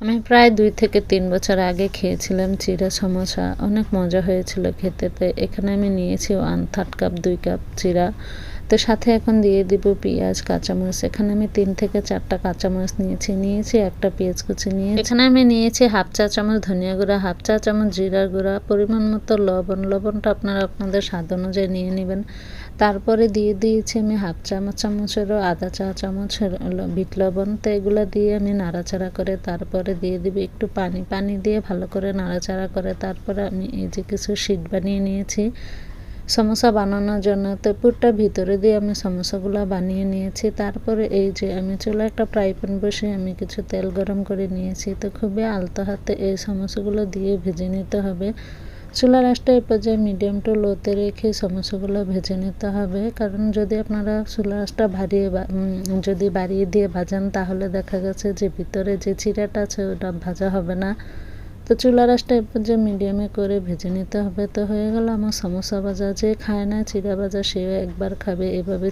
আমি প্রায় দুই থেকে তিন বছর আগে খেয়েছিলাম চিরা সমোসা। অনেক মজা হয়েছিল খেতেতে এখানে আমি নিয়েছি ওয়ান থার্ড কাপ, দুই কাপ চিড়া তো সাথে এখন দিয়ে দিব পেঁয়াজ কাঁচামরিচ এখানে আমি তিন থেকে চারটা কাঁচামরিচ নিয়েছি নিয়েছি একটা পেঁয়াজ কুচি নিয়ে এখানে আমি নিয়েছি হাফ চা চামচ ধনিয়া গুঁড়া, হাফ চা চামচ জিরার গুঁড়া। পরিমাণ মতো লবণ, লবণটা আপনারা আপনাদের স্বাদ অনুযায়ী নিয়ে নেবেন। তারপরে দিয়ে দিয়েছি আমি হাফ চামচ চামচেরও আধা চা চামচের বিট লবণ। তো এগুলো দিয়ে আমি নাড়াচাড়া করে তারপরে দিয়ে দিবি একটু পানি। পানি দিয়ে ভালো করে নাড়াচাড়া করে তারপরে আমি এই যে কিছু শীট বানিয়ে নিয়েছি। সমোসা বানানোর জন্য তো পুরটা ভিতরে দিয়ে আমি সমোসাগুলো বানিয়ে নিয়েছি। তারপরে এই যে আমি চুলা একটা ফ্রাই প্যান বসে আমি কিছু তেল গরম করে নিয়েছি। তো খুবই আলতো হাতে এই সমোসাগুলো দিয়ে ভেজে নিতে হবে। চুলার আঁচটা এই পর্যায়ে মিডিয়াম টু লোতে রেখে সমোসাগুলো ভেজে নিতে হবে। কারণ যদি আপনারা চুলার আঁচটা ভারিয়ে যদি বাড়িয়ে দিয়ে ভাজান, তাহলে দেখা গেছে যে ভিতরে যে চিড়াটা আছে ওটা ভাজা হবে না। তো চুলা রাসটা এরপর পর্যায়ে মিডিয়ামে করে ভেজে নিতে হবে। তো হয়ে গেল আমার সমোসা ভাজা। যে খায় না চিরা বাজা সেও একবার খাবে। এভাবে